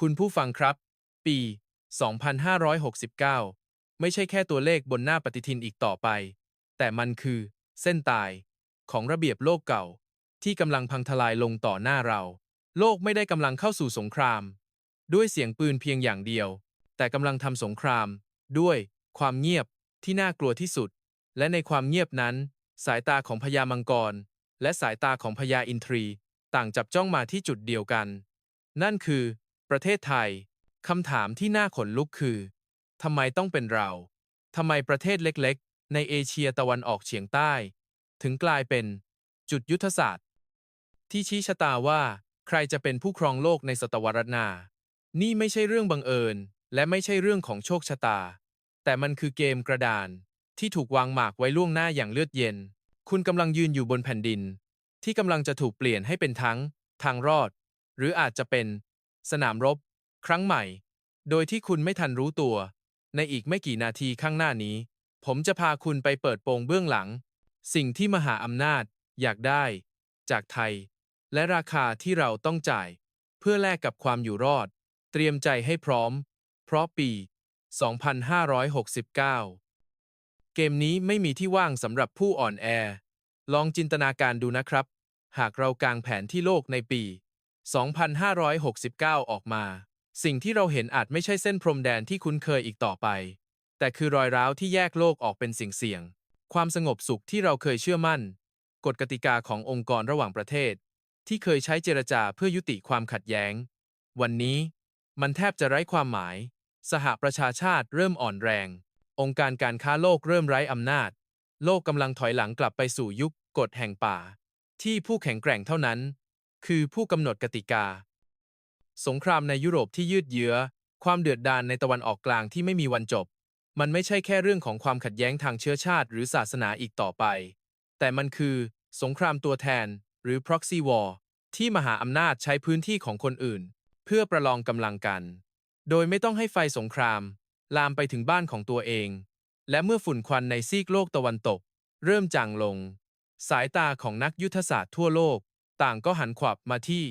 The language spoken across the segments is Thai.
คุณผู้ฟังครับ ปี 2569 ไม่ใช่แค่ตัวเลขบนหน้าปฏิทินอีกต่อไป แต่มันคือ เส้นตาย ของระเบียบโลกเก่า ที่กำลังพังทลายลงต่อหน้าเรา โลกไม่ได้กำลังเข้าสู่สงคราม ด้วยเสียงปืนเพียงอย่างเดียว แต่กำลังทำสงคราม ด้วยความเงียบที่น่ากลัวที่สุด และในความเงียบนั้น สายตาของพญามังกร และสายตาของพญาอินทรี ต่างจับจ้องมาที่จุดเดียวกัน นั่นคือ ประเทศไทย คำถามที่น่าขนลุกคือทำไมต้องเป็นเราทำไมประเทศเล็กๆ ในเอเชียตะวันออกเฉียงใต้ ถึงกลายเป็นจุดยุทธศาสตร์ ที่ชี้ชะตาว่า ใครจะเป็นผู้ครองโลกในศตวรรษหน้า นี่ไม่ใช่เรื่องบังเอิญ และไม่ใช่เรื่องของโชคชะตา แต่มันคือเกมกระดาน ที่ถูกวางหมากไว้ล่วงหน้าอย่างเลือดเย็น คุณกำลังยืนอยู่บนแผ่นดิน ที่กำลังจะถูกเปลี่ยนให้เป็นทั้ง ทางรอด หรืออาจจะเป็น สนามรบ ครั้งใหม่ โดยที่คุณไม่ทันรู้ตัว ในอีกไม่กี่นาทีข้างหน้านี้ ผมจะพาคุณไปเปิดโปงเบื้องหลัง สิ่งที่มหาอำนาจอยากได้ จากไทย และราคาที่เราต้องจ่าย เพื่อแลกกับความอยู่รอด เตรียมใจให้พร้อม เพราะปี 2569 เกมนี้ไม่มีที่ว่างสำหรับผู้อ่อนแอ ลองจินตนาการดูนะครับ หากเรากางแผนที่โลกในปี 2569 ออกมา สิ่งที่เราเห็นอาจไม่ใช่เส้นพรมแดนที่คุ้นเคยอีกต่อไป แต่คือรอยร้าวที่แยกโลกออกเป็นสิ่งเสี่ยง ความสงบสุขที่เราเคยเชื่อมั่น กฎกติกาขององค์กรระหว่างประเทศ ที่เคยใช้เจรจาเพื่อยุติความขัดแย้ง วันนี้ มันแทบจะไร้ความหมาย สหประชาชาติเริ่มอ่อนแรง องค์การการค้าโลกเริ่มไร้อำนาจ โลกกำลังถอยหลังกลับไปสู่ยุคกฎแห่งป่า ที่ผู้แข็งแกร่งเท่านั้น คือผู้กำหนดกติกา สงครามในยุโรปที่ยืดเยื้อ ความเดือดดาลในตะวันออกกลางที่ไม่มีวันจบ มันไม่ใช่แค่เรื่องของความขัดแย้งทางเชื้อชาติหรือศาสนาอีกต่อไป แต่มันคือ สงครามตัวแทน หรือ proxy war ที่มหาอำนาจใช้พื้นที่ของคนอื่น เพื่อประลองกำลังกัน โดยไม่ต้องให้ไฟสงคราม ลามไปถึงบ้านของตัวเอง และเมื่อฝุ่นควันในซีกโลกตะวันตก เริ่มจางลง สายตาของนักยุทธศาสตร์ทั่วโลก ต่างก็หันขวับมาที่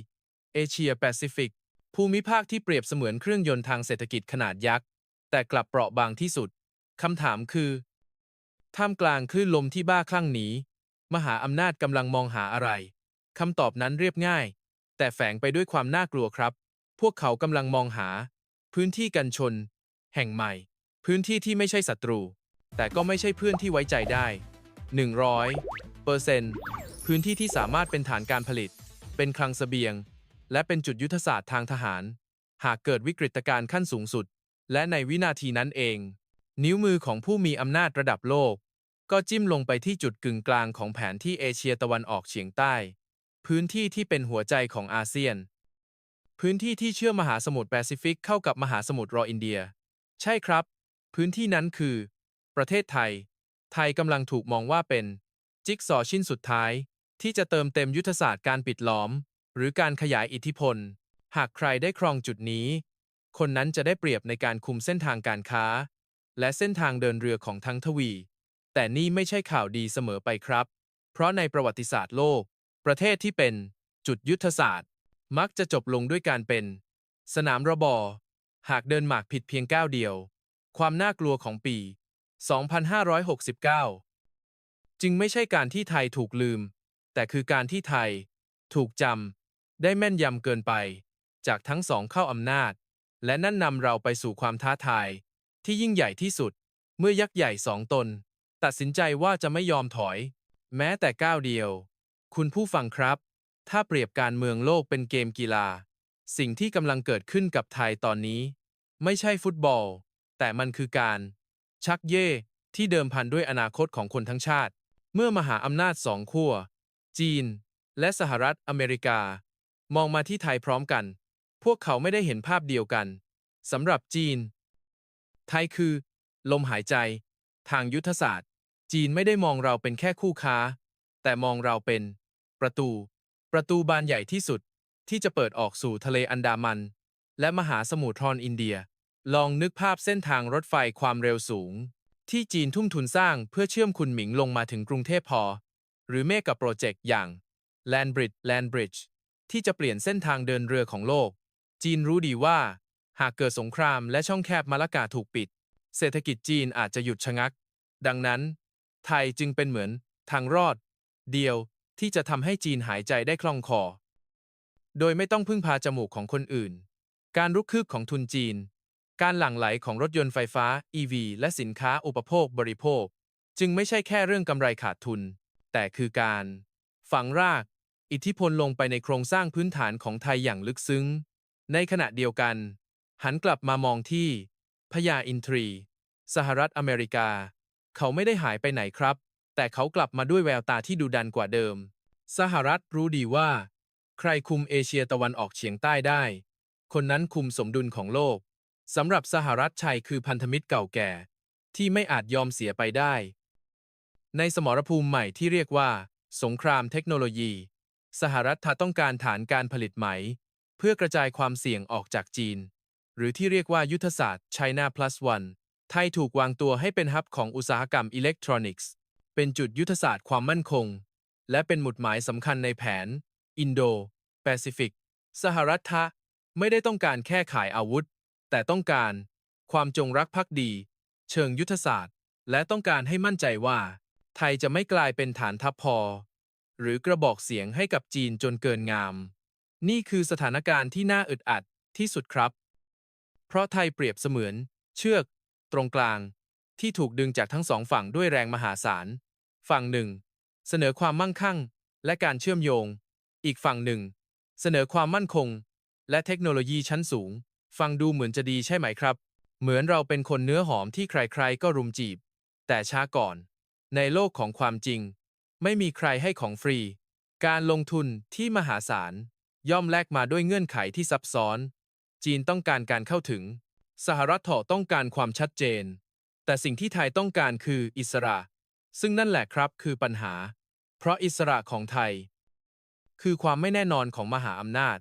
เอเชียแปซิฟิก ภูมิภาคที่เปรียบเสมือนเครื่องยนต์ทางเศรษฐกิจขนาดยักษ์ แต่กลับเปราะบางที่สุด คำถามคือ ท่ามกลางคลื่นลมที่บ้าคลั่งนี้ มหาอำนาจกำลังมองหาอะไร คำตอบนั้นเรียบง่าย แต่แฝงไปด้วยความน่ากลัวครับ พวกเขากำลังมองหา พื้นที่กันชน แห่งใหม่ พื้นที่ที่ไม่ใช่ศัตรู แต่ก็ไม่ใช่เพื่อนที่ไว้ใจได้ 100เปอร์เซ็นต์ พื้นที่ที่สามารถเป็นฐานการผลิต เป็นคลังเสบียง และเป็นจุดยุทธศาสตร์ทางทหาร หากเกิดวิกฤตการณ์ขั้นสูงสุด และในวินาทีนั้นเอง นิ้วมือของผู้มีอำนาจระดับโลก ก็จิ้มลงไปที่จุดกึ่งกลางของแผนที่เอเชียตะวันออกเฉียงใต้ พื้นที่ที่เป็นหัวใจของอาเซียน พื้นที่ที่เชื่อมมหาสมุทรแปซิฟิกเข้ากับมหาสมุทรรออินเดีย ใช่ครับ พื้นที่นั้นคือ ประเทศไทย ไทยกำลังถูกมองว่าเป็น จิ๊กซอชิ้นสุดท้าย ที่จะเติมเต็มยุทธศาสตร์การปิดล้อม หรือการขยายอิทธิพล หากใครได้ครองจุดนี้ คนนั้นจะได้เปรียบในการคุมเส้นทางการค้า และเส้นทางเดินเรือของทั้งทวี แต่นี่ไม่ใช่ข่าวดีเสมอไปครับ เพราะในประวัติศาสตร์โลก ประเทศที่เป็นจุดยุทธศาสตร์ มักจะจบลงด้วยการเป็น สนามระบอ หากเดินหมากผิดเพียงก้าวเดียว ความน่ากลัวของปี 2569 จึงไม่ใช่การที่ไทยถูกลืม แต่คือการที่ไทย ถูกจำได้แม่นยำเกินไป จากทั้งสองเข้าอำนาจ และนั่นนำเราไปสู่ความท้าทาย ที่ยิ่งใหญ่ที่สุด เมื่อยักษ์ใหญ่สองตน ตัดสินใจว่าจะไม่ยอมถอย แม้แต่ก้าวเดียว คุณผู้ฟังครับ ถ้าเปรียบการเมืองโลกเป็นเกมกีฬา สิ่งที่กำลังเกิดขึ้นกับไทยตอนนี้ ไม่ใช่ฟุตบอล แต่มันคือการ ชักเย่ที่เดิมพันด้วยอนาคตของคนทั้งชาติ เมื่อมหาอำนาจสองขั้ว จีน และสหรัฐอเมริกา มองมาที่ไทยพร้อมกัน พวกเขาไม่ได้เห็นภาพเดียวกันสำหรับจีน ไทยคือ ลมหายใจ ทางยุทธศาสตร์ จีนไม่ได้มองเราเป็นแค่คู่ค้า แต่มองเราเป็น ประตู ประตูบานใหญ่ที่สุดที่จะเปิดออกสู่ทะเลอันดามัน และมหาสมุทรทอนอินเดีย ลองนึกภาพเส้นทางรถไฟความเร็วสูง ที่จีนทุ่มทุนสร้างเพื่อเชื่อมคุณหมิงลงมาถึงกรุงเทพพอ หรือเมกะโปรเจกต์อย่าง Land Bridge Land Bridge ที่จะเปลี่ยนเส้นทางเดินเรือของโลก จีนรู้ดีว่า หากเกิดสงครามและช่องแคบมาลากาถูกปิด เศรษฐกิจจีนอาจจะหยุดชะงัก ดังนั้น ไทยจึงเป็นเหมือน ทางรอด เดียวที่จะทำให้จีนหายใจได้คล่องคอ โดยไม่ต้องพึ่งพาจมูกของคนอื่น การรุกคืบของทุนจีน การหลั่งไหลของรถยนต์ไฟฟ้า EV และสินค้าอุปโภคบริโภค จึงไม่ใช่แค่เรื่องกำไรขาดทุน แต่คือการ ฝังราก อิทธิพลลงไปในโครงสร้างพื้นฐานของไทยอย่างลึกซึ้ง ในขณะเดียวกัน หันกลับมามองที่ พญาอินทรี สหรัฐอเมริกา เขาไม่ได้หายไปไหนครับ แต่เขากลับมาด้วยแววตาที่ดุดันกว่าเดิม สหรัฐรู้ดีว่า ใครคุมเอเชียตะวันออกเฉียงใต้ได้ คนนั้นคุมสมดุลของโลกสำหรับสหรัฐชัยคือพันธมิตรเก่าแก่ ที่ไม่อาจยอมเสียไปได้ ในสมรภูมิใหม่ที่เรียกว่า สงครามเทคโนโลยี สหรัฐต้องการฐานการผลิตไหม เพื่อกระจายความเสี่ยงออกจากจีน หรือที่เรียกว่ายุทธศาสตร์ China Plus One ไทยถูกวางตัวให้เป็นฮับของอุตสาหกรรมอิเล็กทรอนิกส์ เป็นจุดยุทธศาสตร์ความมั่นคง และเป็นหมุดหมายสำคัญในแผน อินโด แปซิฟิก สหรัฐทะไม่ได้ต้องการแค่ขายอาวุธ แต่ต้องการ ความจงรักภักดี เชิงยุทธศาสตร์ และต้องการให้มั่นใจว่า ไทยจะไม่กลายเป็นฐานทัพพอ หรือกระบอกเสียงให้กับจีนจนเกินงาม นี่คือสถานการณ์ที่น่าอึดอัดที่สุดครับ เพราะไทยเปรียบเสมือน เชือก ตรงกลาง ที่ถูกดึงจากทั้งสองฝั่งด้วยแรงมหาศาล ฝั่งหนึ่ง เสนอความมั่งคั่ง และการเชื่อมโยง อีกฝั่งหนึ่ง เสนอความมั่นคง และเทคโนโลยีชั้นสูง ฟังดูเหมือนจะดีใช่ไหมครับ เหมือนเราเป็นคนเนื้อหอมที่ใครๆก็รุมจีบ แต่ช้าก่อน ในโลกของความจริง ไม่มีใครให้ของฟรี การลงทุนที่มหาศาล ย่อมแลกมาด้วยเงื่อนไขที่ซับซ้อน จีนต้องการการเข้าถึง สหรัฐต้องการความชัดเจน แต่สิ่งที่ไทยต้องการคืออิสระ ซึ่งนั่นแหละครับคือปัญหา เพราะอิสระของไทย คือความไม่แน่นอนของมหาอำนาจ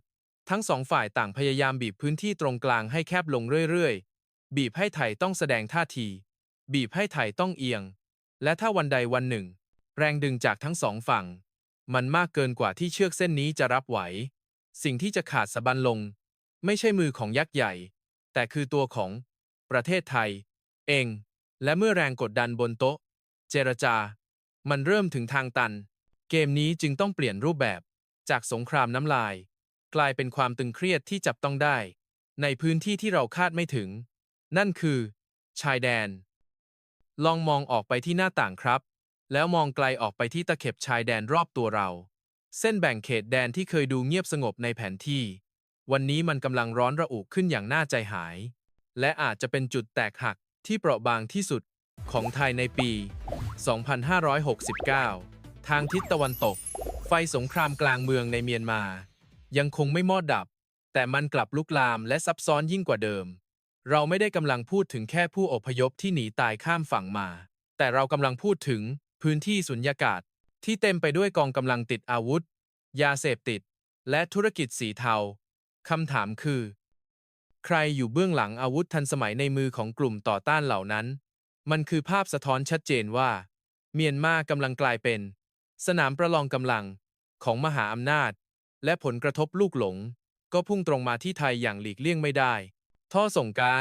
ทั้งสองฝ่ายต่างพยายามบีบพื้นที่ตรงกลางให้แคบลงเรื่อยๆ บีบให้ไทยต้องแสดงท่าที บีบให้ไทยต้องเอียง และถ้าวันใดวันหนึ่ง แรงดึงจากทั้งสองฝั่ง มันมากเกินกว่าที่เชือกเส้นนี้จะรับไหว สิ่งที่จะขาดสะบันลง ไม่ใช่มือของยักษ์ใหญ่ แต่คือตัวของ ประเทศไทย เอง และเมื่อแรงกดดันบนโต๊ะ เจรจา มันเริ่มถึงทางตัน เกมนี้จึงต้องเปลี่ยนรูปแบบ จากสงครามน้ำลาย กลายเป็นความตึงเครียดที่จับต้องได้ ในพื้นที่ที่เราคาดไม่ถึง นั่นคือ ชายแดน ลองมองออกไปที่หน้าต่างครับ แล้วมองไกลออกไปที่ตะเข็บชายแดนรอบตัวเรา เส้นแบ่งเขตแดนที่เคยดูเงียบสงบในแผนที่ วันนี้มันกำลังร้อนระอุขึ้นอย่างน่าใจหาย และอาจจะเป็นจุดแตกหักที่เปราะบางที่สุดของไทยในปี 2569 ทางทิศตะวันตก ไฟสงครามกลางเมืองในเมียนมา ยังคงไม่มอดดับ แต่มันกลับลุกลามและซับซ้อนยิ่งกว่าเดิม เราไม่ได้กำลังพูดถึงแค่ผู้อพยพที่หนีตายข้ามฝั่งมา แต่เรากำลังพูดถึงพื้นที่สุญญากาศ ที่เต็มไปด้วยกองกำลังติดอาวุธ ยาเสพติด และธุรกิจสีเทาคำถามคือ ใครอยู่เบื้องหลังอาวุธทันสมัยในมือของกลุ่มต่อต้านเหล่านั้น มันคือภาพสะท้อนชัดเจนว่า เมียนมากำลังกลายเป็น สนามประลองกำลังของมหาอำนาจ และผลกระทบลูกหลง ก็พุ่งตรงมาที่ไทยอย่างหลีกเลี่ยงไม่ได้ ท่อส่งกา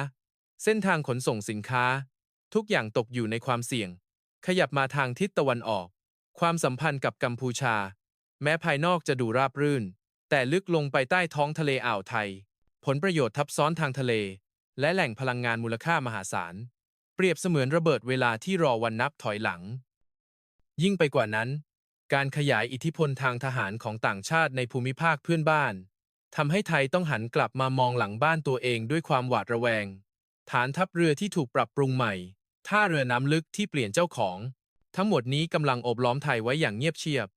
เส้นทางขนส่งสินค้า ทุกอย่างตกอยู่ในความเสี่ยง ขยับมาทางทิศตะวันออก ความสัมพันธ์กับกัมพูชา แม้ภายนอกจะดูราบรื่น แต่ลึกลงไปใต้ท้องทะเลอ่าวไทย ผลประโยชน์ทับซ้อนทางทะเล และแหล่งพลังงานมูลค่ามหาศาล เปรียบเสมือนระเบิดเวลาที่รอวันนับถอยหลัง ยิ่งไปกว่านั้น การขยายอิทธิพลทางทหารของต่างชาติในภูมิภาคเพื่อนบ้าน ทำให้ไทยต้องหันกลับมามองหลังบ้านตัวเองด้วยความหวาดระแวง ฐานทัพเรือที่ถูกปรับปรุงใหม่ ท่าเรือน้ำลึกที่เปลี่ยนเจ้าของ ทั้งหมดนี้กำลังอบล้อมไทยไว้อย่างเงียบเชียบ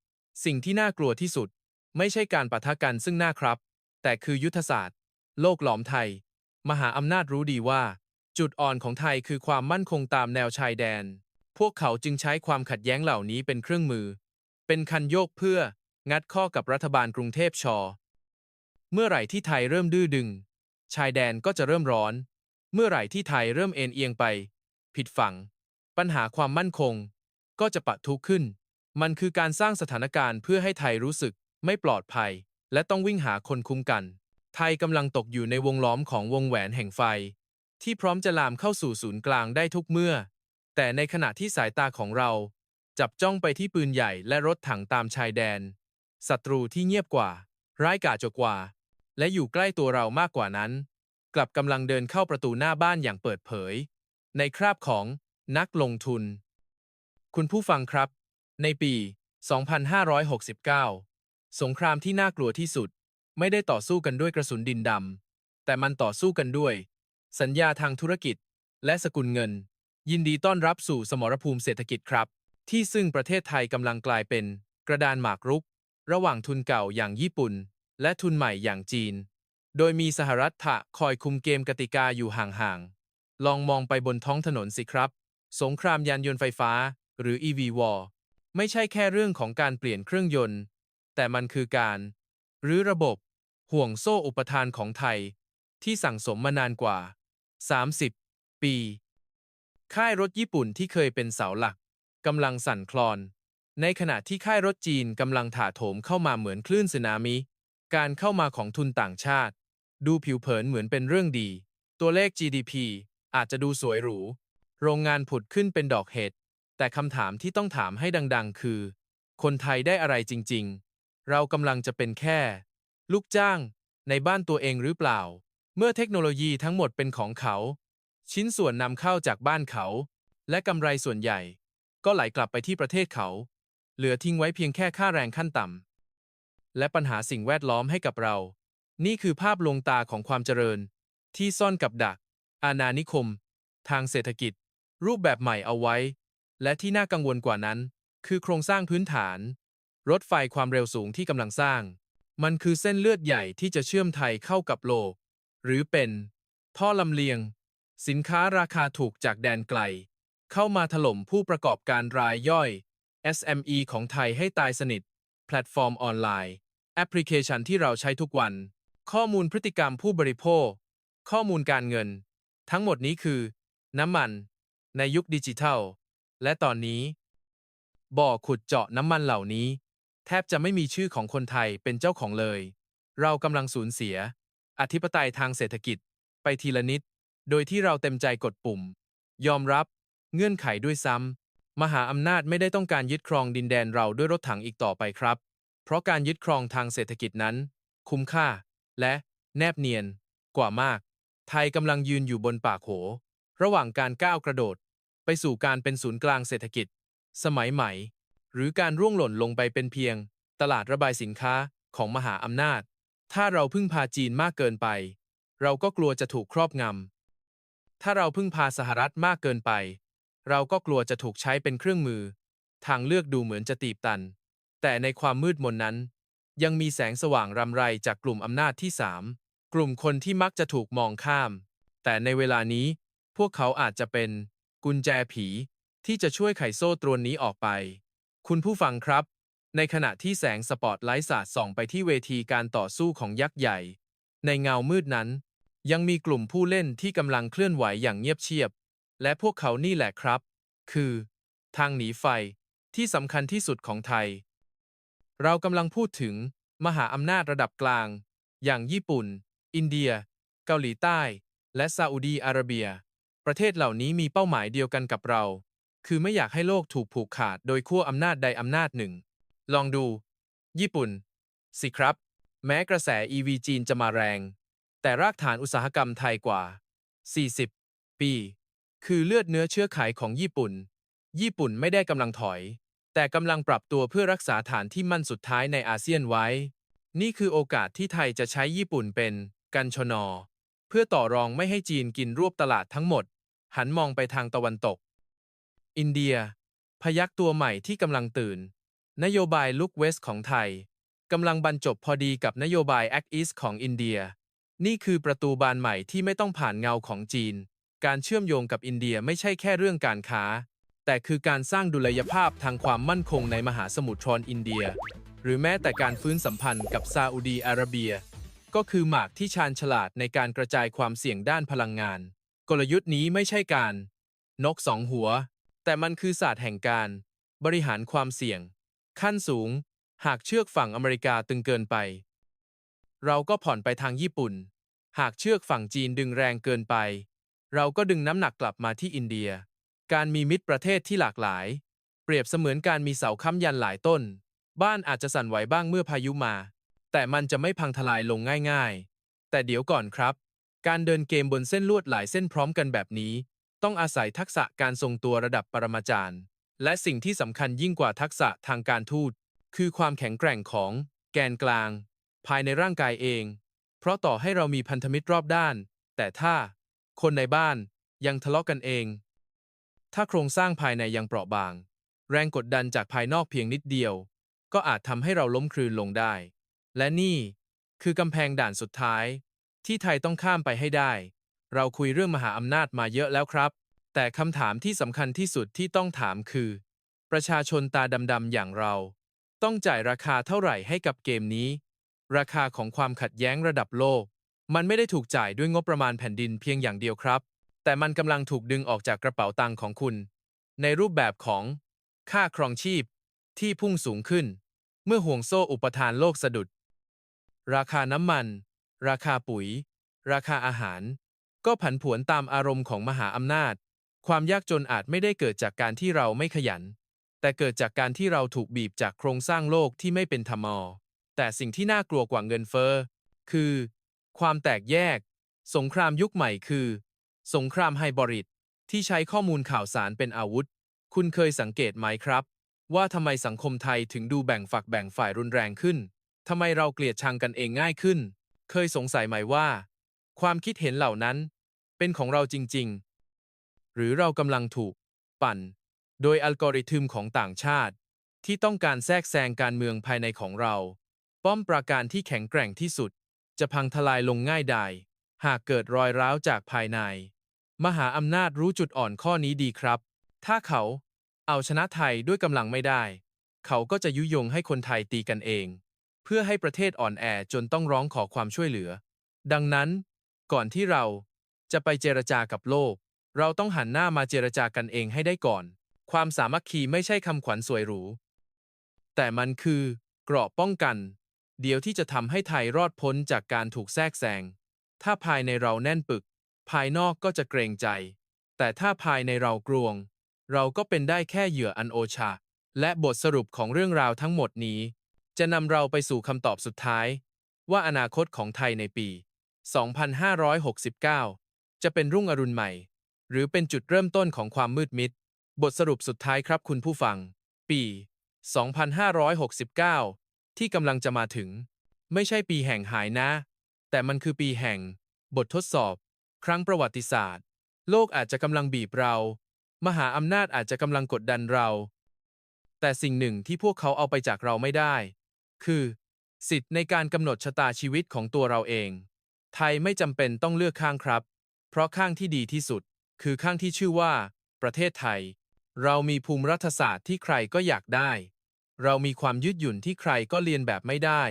สิ่งที่น่ากลัวที่สุด ไม่ใช่การปะทะกันซึ่งหน้าครับ แต่คือยุทธศาสตร์ โลกหลอมไทย มหาอำนาจรู้ดีว่า จุดอ่อนของไทยคือความมั่นคงตามแนวชายแดน พวกเขาจึงใช้ความขัดแย้งเหล่านี้เป็นเครื่องมือ เป็นคันโยกเพื่อ งัดข้อกับรัฐบาลกรุงเทพชอ เมื่อไหร่ที่ไทยเริ่มดื้อดึง ชายแดนก็จะเริ่มร้อน เมื่อไหร่ที่ไทยเริ่มเอ็นเอียงไป ผิดฝั่ง ปัญหาความมั่นคง ก็จะปะทุขึ้น มันคือการสร้างสถานการณ์เพื่อให้ไทยรู้สึกไม่ปลอดภัย และต้องวิ่งหาคนคุ้มกัน ไทยกำลังตกอยู่ในวงล้อมของวงแหวนแห่งไฟ ที่พร้อมจะลามเข้าสู่ศูนย์กลางได้ทุกเมื่อ แต่ในขณะที่สายตาของเรา จับจ้องไปที่ปืนใหญ่และรถถังตามชายแดนศัตรูที่เงียบกว่า ร้ายกาจกว่า และอยู่ใกล้ตัวเรามากกว่านั้น กลับกำลังเดินเข้าประตูหน้าบ้านอย่างเปิดเผย ในคราบของนักลงทุน คุณผู้ฟังครับ ในปี 2569 สงครามที่น่ากลัวที่สุด ไม่ได้ต่อสู้กันด้วยกระสุนดินดำ แต่มันต่อสู้กันด้วย สัญญาทางธุรกิจ และสกุลเงิน ยินดีต้อนรับสู่สมรภูมิเศรษฐกิจครับ ที่ซึ่งประเทศไทยกำลังกลายเป็น กระดานหมากรุก ระหว่างทุนเก่าอย่างญี่ปุ่น และทุนใหม่อย่างจีน โดยมีสหรัฐถะคอยคุมเกมกติกาอยู่ห่างๆ ลองมองไปบนท้องถนนสิครับ สงครามยานยนต์ไฟฟ้า หรือ EV War ไม่ใช่แค่เรื่องของการเปลี่ยนเครื่องยนต์ แต่มันคือการหรือระบบ ห่วงโซ่อุปทานของไทย ที่สั่งสมมานานกว่า 30 ปี ค่ายรถญี่ปุ่นที่เคยเป็นเสาหลักกำลังสั่นคลอน ในขณะที่ค่ายรถจีนกำลังถาโถมเข้ามาเหมือนคลื่นสึนามิ การเข้ามาของทุนต่างชาติ ดูผิวเผินเหมือนเป็นเรื่องดี ตัวเลข GDP อาจจะดูสวยหรู โรงงานผุดขึ้นเป็นดอกเห็ด แต่คำถามที่ต้องถามให้ดัง ๆ คือ คนไทยได้อะไรจริง ๆ เรากำลังจะเป็นแค่ ลูกจ้าง ในบ้านตัวเองหรือเปล่า เมื่อเทคโนโลยีทั้งหมดเป็นของเขา ชิ้นส่วนนำเข้าจากบ้านเขา และกำไรส่วนใหญ่ ก็ไหลกลับไปที่ประเทศเขา เหลือทิ้งไว้เพียงแค่ค่าแรงขั้นต่ำ และปัญหาสิ่งแวดล้อมให้กับเรา นี่คือภาพลวงตาของความเจริญ ที่ซ่อนกับดัก อาณานิคม ทางเศรษฐกิจ รูปแบบใหม่เอาไว้ และที่น่ากังวลกว่านั้น คือโครงสร้างพื้นฐาน รถไฟความเร็วสูงที่กำลังสร้าง มันคือเส้นเลือดใหญ่ที่จะเชื่อมไทยเข้ากับโลก หรือเป็น ท่อลำเลียง สินค้าราคาถูกจากแดนไกล เข้ามาถล่มผู้ประกอบการรายย่อย SME ของไทยให้ตายสนิท แพลตฟอร์มออนไลน์ แอปพลิเคชันที่เราใช้ทุกวัน ข้อมูลพฤติกรรมผู้บริโภค ข้อมูลการเงิน ทั้งหมดนี้คือ น้ำมัน ในยุคดิจิทัล และตอนนี้ บ่อขุดเจาะน้ำมันเหล่านี้ แทบจะไม่มีชื่อของคนไทยเป็นเจ้าของเลย เรากำลังสูญเสีย อธิปไตยทางเศรษฐกิจไปทีละนิด โดยที่เราเต็มใจกดปุ่ม ยอมรับ เงื่อนไขด้วยซ้ำมหาอำนาจไม่ได้ต้องการยึดครองดินแดนเราด้วยรถถังอีกต่อไปครับ เพราะการยึดครองทางเศรษฐกิจนั้น คุ้มค่า และแนบเนียน กว่ามาก ไทยกำลังยืนอยู่บนปากโขระหว่างการก้าวกระโดด ไปสู่การเป็นศูนย์กลางเศรษฐกิจ สมัยใหม่ หรือการร่วงหล่นลงไปเป็นเพียง ตลาดระบายสินค้าของมหาอำนาจ ถ้าเราพึ่งพาจีนมากเกินไป เราก็กลัวจะถูกครอบงำ ถ้าเราพึ่งพาสหรัฐมากเกินไป เราก็กลัวจะถูกใช้เป็นเครื่องมือ ทางเลือกดูเหมือนจะตีบตัน แต่ในความมืดมนนั้น ยังมีแสงสว่างรำไรจากกลุ่มอำนาจที่สามกลุ่มคนที่มักจะถูกมองข้าม แต่ในเวลานี้พวกเขาอาจจะเป็น กุญแจผี ที่จะช่วยไขโซ่ตรวนนี้ออกไป คุณผู้ฟังครับ ในขณะที่แสงสปอตไลท์สาดส่องไปที่เวทีการต่อสู้ของยักษ์ใหญ่ ในเงามืดนั้น ยังมีกลุ่มผู้เล่นที่กำลังเคลื่อนไหวอย่างเงียบเชียบ และพวกเขานี่แหละครับ คือ ทางหนีไฟที่สำคัญที่สุดของไทย เรากำลังพูดถึงมหาอำนาจระดับกลาง อย่างญี่ปุ่น อินเดีย เกาหลีใต้ และซาอุดีอาระเบีย ประเทศเหล่านี้มีเป้าหมายเดียวกันกับเรา คือไม่อยากให้โลกถูกผูกขาดโดยขั้วอำนาจใดอำนาจหนึ่ง ลองดู ญี่ปุ่น สิครับ แม้กระแส EV จีนจะมาแรง แต่รากฐานอุตสาหกรรมไทยกว่า 40 ปี คือเลือดเนื้อเชื้อไขของญี่ปุ่น ญี่ปุ่นไม่ได้กำลังถอย แต่กำลังปรับตัวเพื่อรักษาฐานที่มั่นสุดท้ายในอาเซียนไว้ นี่คือโอกาสที่ไทยจะใช้ญี่ปุ่นเป็นกันชนอเพื่อต่อรองไม่ให้จีนกินรวบตลาดทั้งหมด หันมองไปทางตะวันตก อินเดีย พยักตัวใหม่ที่กำลังตื่น นโยบายลุกเวสของไทยกำลังบรรจบพอดีกับนโยบาย Act East ของอินเดีย นี่คือประตูบานใหม่ที่ไม่ต้องผ่านเงาของจีน การเชื่อมโยงกับอินเดียไม่ใช่แค่เรื่องการค้า แต่คือการสร้างดุลยภาพทางความมั่นคงในมหาสมุทรทรอนอินเดีย หรือแม้แต่การฟื้นสัมพันธ์กับซาอุดีอาระเบีย ก็คือหมากที่ชาญฉลาดในการกระจายความเสี่ยงด้านพลังงาน กลยุทธ์นี้ไม่ใช่การ นกสองหัว แต่มันคือศาสตร์แห่งการ บริหารความเสี่ยง ขั้นสูง หากเชือกฝั่งอเมริกาตึงเกินไป เราก็ผ่อนไปทางญี่ปุ่น หากเชือกฝั่งจีนดึงแรงเกินไป เราก็ดึงน้ำหนักกลับมาที่อินเดีย การมีมิตรประเทศที่หลากหลาย เปรียบเสมือนการมีเสาค้ำยันหลายต้น บ้านอาจจะสั่นไหวบ้างเมื่อพายุมา แต่มันจะไม่พังทลายลงง่าย ๆ แต่เดี๋ยวก่อนครับ การเดินเกมบนเส้นลวดหลายเส้นพร้อมกันแบบนี้ ต้องอาศัยทักษะการทรงตัวระดับปรมาจารย์ และสิ่งที่สำคัญยิ่งกว่าทักษะทางการทูต คือความแข็งแกร่งของ แกนกลาง ภายในร่างกายเอง เพราะต่อให้เรามีพันธมิตรรอบด้าน แต่ถ้า คนในบ้านยังทะเลาะกันเอง ถ้าโครงสร้างภายในยังเปราะบาง แรงกดดันจากภายนอกเพียงนิดเดียว ก็อาจทำให้เราล้มคลืนลงได้ และนี่คือกำแพงด่านสุดท้าย ที่ไทยต้องข้ามไปให้ได้ เราคุยเรื่องมหาอำนาจมาเยอะแล้วครับ แต่คำถามที่สำคัญที่สุดที่ต้องถามคือ ประชาชนตาดำๆอย่างเรา ต้องจ่ายราคาเท่าไหร่ให้กับเกมนี้ ราคาของความขัดแย้งระดับโลก มันไม่ได้ถูกจ่ายด้วยงบประมาณแผ่นดินเพียงอย่างเดียวครับ แต่มันกำลังถูกดึงออกจากกระเป๋าตังค์ของคุณ ในรูปแบบของ ค่าครองชีพ ที่พุ่งสูงขึ้น เมื่อห่วงโซ่อุปทานโลกสะดุด ราคาน้ำมัน ราคาปุ๋ย ราคาอาหาร ก็ผันผวนตามอารมณ์ของมหาอำนาจ ความยากจนอาจไม่ได้เกิดจากการที่เราไม่ขยัน แต่เกิดจากการที่เราถูกบีบจากโครงสร้างโลกที่ไม่เป็นธรรมอ แต่สิ่งที่น่ากลัวกว่าเงินเฟ้อคือ ความแตกแยก สงครามยุคใหม่คือ สงครามไฮบริดที่ใช้ข้อมูลข่าวสารเป็นอาวุธ คุณเคยสังเกตไหมครับ ว่าทำไมสังคมไทยถึงดูแบ่งฝักแบ่งฝ่ายรุนแรงขึ้นทำไมเราเกลียดชังกันเองง่ายขึ้น เคยสงสัยไหมว่า ความคิดเห็นเหล่านั้น เป็นของเราจริง ๆ หรือเรากำลังถูก ปั่น โดยอัลกอริทึมของต่างชาติ ที่ต้องการแทรกแซงการเมืองภายในของเรา ป้อมปราการที่แข็งแกร่งที่สุด จะพังทลายลงง่ายดายหากเกิดรอยร้าวจากภายใน มหาอำนาจรู้จุดอ่อนข้อนี้ดีครับ ถ้าเขาเอาชนะไทยด้วยกำลังไม่ได้ เขาก็จะยุยงให้คนไทยตีกันเอง เพื่อให้ประเทศอ่อนแอจนต้องร้องขอความช่วยเหลือ ดังนั้น ก่อนที่เราจะไปเจรจากับโลก เราต้องหันหน้ามาเจรจากันเองให้ได้ก่อน ความสามัคคีไม่ใช่คำขวัญสวยหรู แต่มันคือ เกราะป้องกัน เดียวที่จะทำให้ไทยรอดพ้นจากการถูกแทรกแซง ถ้าภายในเราแน่นปึก ภายนอกก็จะเกรงใจ แต่ถ้าภายในเรากลวง เราก็เป็นได้แค่เหยื่ออันโอชา และบทสรุปของเรื่องราวทั้งหมดนี้ จะนำเราไปสู่คำตอบสุดท้าย ว่าอนาคตของไทยในปี 2569 จะเป็นรุ่งอรุณใหม่ หรือเป็นจุดเริ่มต้นของความมืดมิด บทสรุปสุดท้ายครับคุณผู้ฟัง ปี 2569 ที่กำลังจะมาถึง ไม่ใช่ปีแห่งหายนะ แต่มันคือปีแห่ง บททดสอบ ครั้งประวัติศาสตร์ โลกอาจจะกำลังบีบเรา มหาอำนาจอาจจะกำลังกดดันเรา แต่สิ่งหนึ่งที่พวกเขาเอาไปจากเราไม่ได้ คือ สิทธิ์ในการกำหนดชะตาชีวิตของตัวเราเอง ไทยไม่จำเป็นต้องเลือกข้างครับ เพราะข้างที่ดีที่สุด คือข้างที่ชื่อว่า ประเทศไทย เรามีภูมิรัฐศาสตร์ที่ใครก็อยากได้ เรามีความยืดหยุ่นที่ใครก็เรียนแบบไม่ได้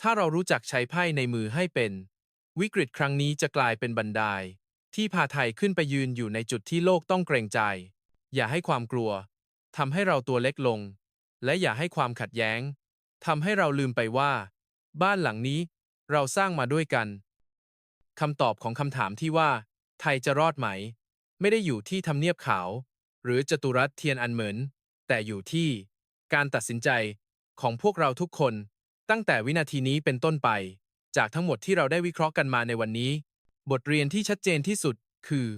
ถ้าเรารู้จักใช้ไพ่ในมือให้เป็น วิกฤตครั้งนี้จะกลายเป็นบันไดที่พาไทยขึ้นไปยืนอยู่ในจุดที่โลกต้องเกรงใจ อย่าให้ความกลัวทำให้เราตัวเล็กลง และอย่าให้ความขัดแย้งทำให้เราลืมไปว่า บ้านหลังนี้เราสร้างมาด้วยกันคำตอบของคำถามที่ว่า ไทยจะรอดไหม ไม่ได้อยู่ที่ทำเนียบขาว หรือจตุรัสเทียนอันเหมินแต่อยู่ที่ การตัดสินใจของพวกเราทุกคนตั้งแต่วินาทีนี้เป็นต้นไป จากทั้งหมดที่เราได้วิเคราะห์กันมาในวันนี้ บทเรียนที่ชัดเจนที่สุดคือ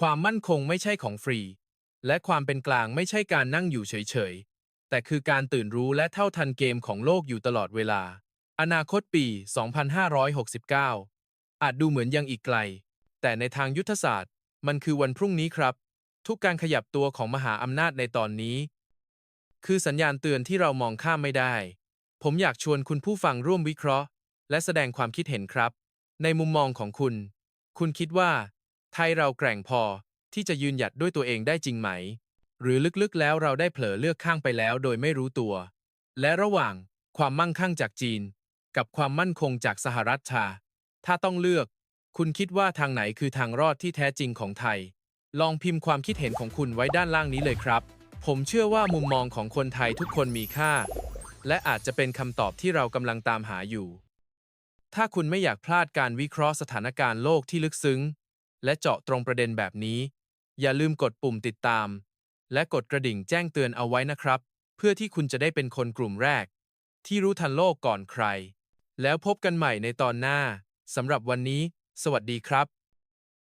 ความมั่นคงไม่ใช่ของฟรี และความเป็นกลางไม่ใช่การนั่งอยู่เฉยๆ แต่คือการตื่นรู้และเท่าทันเกมของโลกอยู่ตลอดเวลา อนาคตปี 2569 อาจดูเหมือนยังอีกไกล แต่ในทางยุทธศาสตร์ มันคือวันพรุ่งนี้ครับ ทุกการขยับตัวของมหาอำนาจในตอนนี้ คือสัญญาณเตือนที่เรามองข้ามไม่ได้ ผมอยากชวนคุณผู้ฟังร่วมวิเคราะห์ และแสดงความคิดเห็นครับ ในมุมมองของคุณ คุณคิดว่า ไทยเราแกร่งพอที่จะยืนหยัดด้วยตัวเองได้จริงไหม หรือลึกๆแล้วเราได้เผลอเลือกข้างไปแล้วโดยไม่รู้ตัว และระหว่างความมั่งคั่งจากจีน กับความมั่นคงจากสหรัฐชา ถ้าต้องเลือก คุณคิดว่าทางไหนคือทางรอดที่แท้จริงของไทย ลองพิมพ์ความคิดเห็นของคุณไว้ด้านล่างนี้เลยครับ ผมเชื่อว่ามุมมองของคนไทยทุกคนมีค่า และอาจจะเป็นคำตอบที่เรากำลังตามหาอยู่ ถ้าคุณไม่อยากพลาดการวิเคราะห์สถานการณ์โลกที่ลึกซึ้ง และเจาะตรงประเด็นแบบนี้ อย่าลืมกดปุ่มติดตาม และกดกระดิ่งแจ้งเตือนเอาไว้นะครับ เพื่อที่คุณจะได้เป็นคนกลุ่มแรก ที่รู้ทันโลกก่อนใคร แล้วพบกันใหม่ในตอนหน้าสำหรับวันนี้ สวัสดีครับ